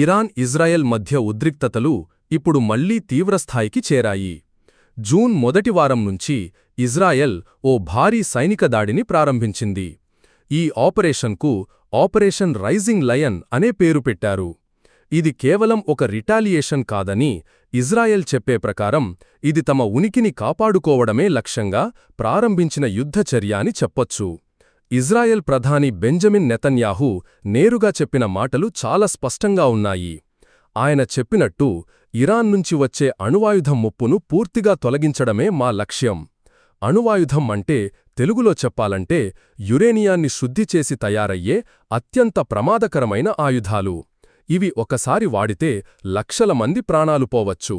Iran Israel మధ్య ఉద్రిక్తతలు ఇప్పుడు మళ్ళీ తీవ్రస్థాయికి చేరాయి. జూన్ మొదటి వారం నుంచి ఇజ్రాయెల్ ఓ భారీ సైనిక దాడిని ప్రారంభించింది. ఈ ఆపరేషన్కు ఆపరేషన్ రైజింగ్ లయన్ అనే పేరు పెట్టారు. ఇది కేవలం ఒక రిటాలియేషన్ కాదని ఇజ్రాయెల్ చెప్పే ప్రకారం ఇది తమ ఉనికిని కాపాడుకోవడమే లక్ష్యంగా ప్రారంభించిన యుద్ధచర్య అని చెప్పొచ్చు. ఇజ్రాయెల్ ప్రధాని బెంజమిన్ నెతన్యాహు నేరుగా చెప్పిన మాటలు చాలా స్పష్టంగా ఉన్నాయి. ఆయన చెప్పినట్టు ఇరాన్ నుంచి వచ్చే అణువాయుధం ముప్పును పూర్తిగా తొలగించడమే మా లక్ష్యం. అణువాయుధం అంటే తెలుగులో చెప్పాలంటే యురేనియాన్ని శుద్ధి చేసి తయారయ్యే అత్యంత ప్రమాదకరమైన ఆయుధాలు. ఇవి ఒకసారి వాడితే లక్షల మంది ప్రాణాలు పోవచ్చు.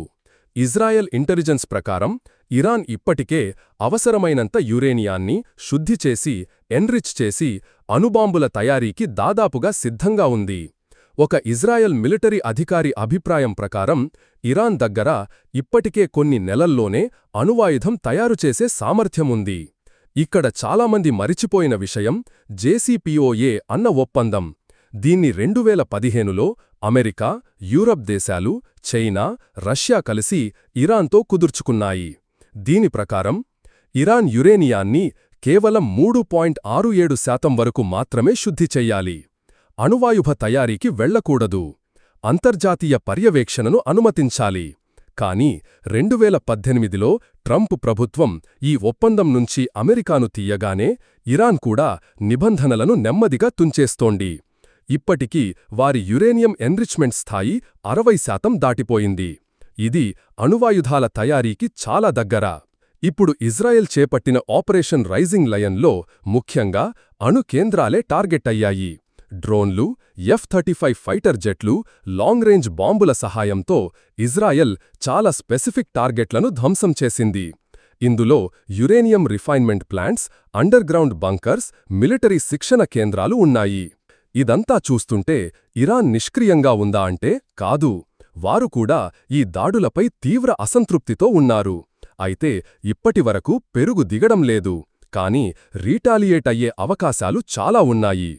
ఇజ్రాయెల్ ఇంటెలిజెన్స్ ప్రకారం ఇరాన్ ఇప్పటికే అవసరమైనంత యురేనియాన్ని శుద్ధి చేసి ఎన్రిచ్ చేసి అణుబాంబుల తయారీకి దాదాపుగా సిద్ధంగా ఉంది. ఒక ఇజ్రాయెల్ మిలిటరీ అధికారి అభిప్రాయం ప్రకారం ఇరాన్ దగ్గర ఇప్పటికే కొన్ని నెలల్లోనే అణువాయుధం తయారుచేసే సామర్థ్యముంది ఇక్కడ చాలామంది మరిచిపోయిన విషయం జేసీపీఓఏ అన్న ఒప్పందం. దీన్ని రెండువేల పదిహేనులో అమెరికా యూరప్ దేశాలు చైనా రష్యా కలిసి ఇరాన్తో కుదుర్చుకున్నాయి. దీని ప్రకారం ఇరాన్ యురేనియాన్ని కేవలం మూడు పాయింట్ ఆరు ఏడు శాతం వరకు మాత్రమే శుద్ధి చెయ్యాలి అణువాయుధ తయారీకి వెళ్ళకూడదు అంతర్జాతీయ పర్యవేక్షణను అనుమతించాలి. కాని రెండువేల పద్దెనిమిదిలో ట్రంప్ ప్రభుత్వం ఈ ఒప్పందం నుంచి అమెరికాను తీయగానే ఇరాన్ కూడా నిబంధనలను నెమ్మదిగా తుంచేస్తోంది. ఇప్పటికీ వారి యురేనియం ఎన్రిచ్మెంట్ స్థాయి అరవై శాతం దాటిపోయింది. ఇది అణువాయుధాల తయారీకి చాలా దగ్గర. ఇప్పుడు ఇజ్రాయెల్ చేపట్టిన ఆపరేషన్ రైజింగ్ లయన్లో ముఖ్యంగా అణు కేంద్రాలే టార్గెట్ అయ్యాయి. డ్రోన్లు ఎఫ్ థర్టీ ఫైవ్ ఫైటర్ జెట్లు లాంగ్ రేంజ్ బాంబుల సహాయంతో ఇజ్రాయెల్ చాలా స్పెసిఫిక్ టార్గెట్లను ధ్వంసం చేసింది. ఇందులో uranium refinement plants underground bunkers military శిక్షణ కేంద్రాలు ఉన్నాయి. ఇదంతా చూస్తుంటే ఇరాన్ నిష్క్రియంగా ఉందా అంటే కాదు. వారు కూడా ఈ దాడులపై తీవ్ర అసంతృప్తితో ఉన్నారు. అయితే ఇప్పటివరకు పెరుగు దిగడం లేదు. కాని రీటాలియేట్ అయ్యే అవకాశాలు చాలా ఉన్నాయి.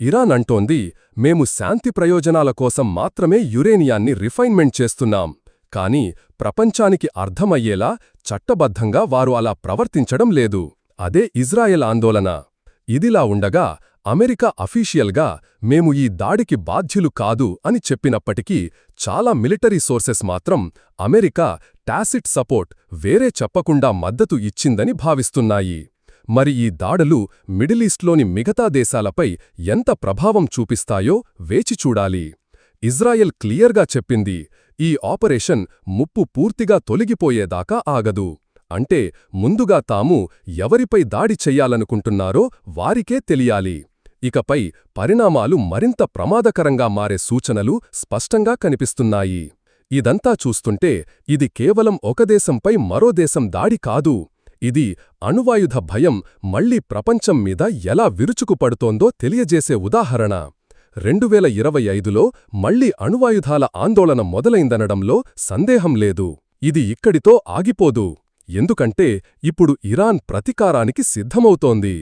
ఇరాన్ అంటోంది మేము శాంతి ప్రయోజనాల కోసం మాత్రమే యురేనియాన్ని రిఫైన్మెంట్ చేస్తున్నాం. కాని ప్రపంచానికి అర్థమయ్యేలా చట్టబద్ధంగా వారు అలా ప్రవర్తించడం లేదు. అదే ఇజ్రాయెల్ ఆందోళన. ఇదిలా ఉండగా అమెరికా అఫీషియల్గా మేము ఈ దాడికి బాధ్యులు కాదు అని చెప్పినప్పటికీ చాలా మిలిటరీ సోర్సెస్ మాత్రం అమెరికా టాసిట్ సపోర్ట్ వేరే చెప్పకుండా మద్దతు ఇచ్చిందని భావిస్తున్నాయి. మరి ఈ దాడులు మిడిలీస్ట్లోని మిగతా దేశాలపై ఎంత ప్రభావం చూపిస్తాయో వేచి చూడాలి. ఇజ్రాయెల్ క్లియర్గా చెప్పింది ఈ ఆపరేషన్ ముప్పు పూర్తిగా తొలగిపోయేదాకా ఆగదు. అంటే ముందుగా తాము ఎవరిపై దాడి చెయ్యాలనుకుంటున్నారో వారికే తెలియాలి. ఇకపై పరిణామాలు మరింత ప్రమాదకరంగా మారే సూచనలు స్పష్టంగా కనిపిస్తున్నాయి. ఇదంతా చూస్తుంటే ఇది కేవలం ఒక దేశంపై మరో దేశం దాడి కాదు ఇది అణువాయుధ భయం మళ్ళీ ప్రపంచం మీద ఎలా విరుచుకుపడుతోందో తెలియజేసే ఉదాహరణ. రెండువేల ఇరవై ఐదులో మళ్ళీ అణువాయుధాల ఆందోళన మొదలైందనడంలో సందేహం లేదు. ఇది ఇక్కడితో ఆగిపోదు. ఎందుకంటే ఇప్పుడు ఇరాన్ ప్రతీకారానికి సిద్ధమవుతోంది.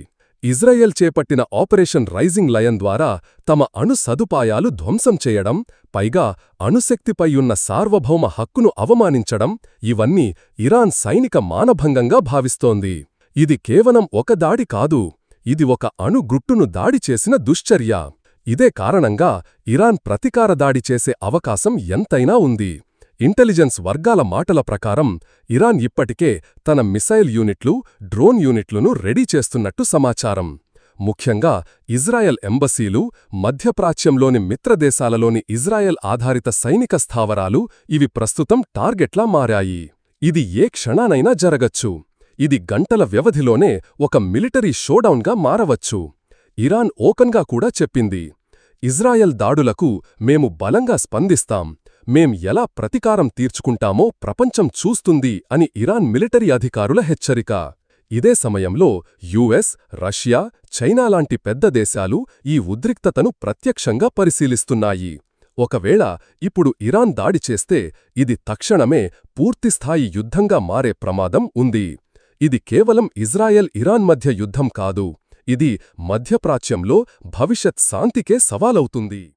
ఇజ్రాయెల్ చేపట్టిన ఆపరేషన్ రైజింగ్ లయన్ ద్వారా తమ అణు సదుపాయాలు ధ్వంసం చేయడం పైగా అణుశక్తిపై ఉన్న సార్వభౌమ హక్కును అవమానించడం ఇవన్నీ ఇరాన్ సైనిక మానభంగంగా భావిస్తోంది. ఇది కేవలం ఒక దాడి కాదు ఇది ఒక అణు గుట్టును దాడి చేసిన దుశ్చర్య. ఇదే కారణంగా ఇరాన్ ప్రతీకార దాడి చేసే అవకాశం ఎంతైనా ఉంది. ఇంటెలిజెన్స్ వర్గాల మాటల ప్రకారం ఇరాన్ ఇప్పటికే తన మిసైల్ యూనిట్లు డ్రోన్ యూనిట్లను రెడీ చేస్తున్నట్టు సమాచారం. ముఖ్యంగా ఇజ్రాయెల్ ఎంబసీలు మధ్యప్రాచ్యంలోని మిత్రదేశాలలోని ఇజ్రాయెల్ ఆధారిత సైనిక స్థావరాలు ఇవి ప్రస్తుతం టార్గెట్లా మారాయి. ఇది ఏ క్షణానైనా జరగచ్చు. ఇది గంటల వ్యవధిలోనే ఒక మిలిటరీ షోడౌన్గా మారవచ్చు. ఇరాన్ ఓకన్గా కూడా చెప్పింది. ఇజ్రాయెల్ దాడులకు మేము బలంగా స్పందిస్తాం. మేం ఎలా ప్రతీకారం తీర్చుకుంటామో ప్రపంచం చూస్తుంది అని ఇరాన్ మిలిటరీ అధికారుల హెచ్చరిక. ఇదే సమయంలో యుఎస్ రష్యా చైనా లాంటి పెద్ద దేశాలు ఈ ఉద్రిక్తతను ప్రత్యక్షంగా పరిశీలిస్తున్నాయి. ఒకవేళ ఇప్పుడు ఇరాన్ దాడి చేస్తే ఇది తక్షణమే పూర్తిస్థాయి యుద్ధంగా మారే ప్రమాదం ఉంది. ఇది కేవలం ఇజ్రాయెల్ ఇరాన్ మధ్య యుద్ధం కాదు. ఇది మధ్యప్రాచ్యంలో భవిష్యత్ శాంతికే సవాలవుతుంది.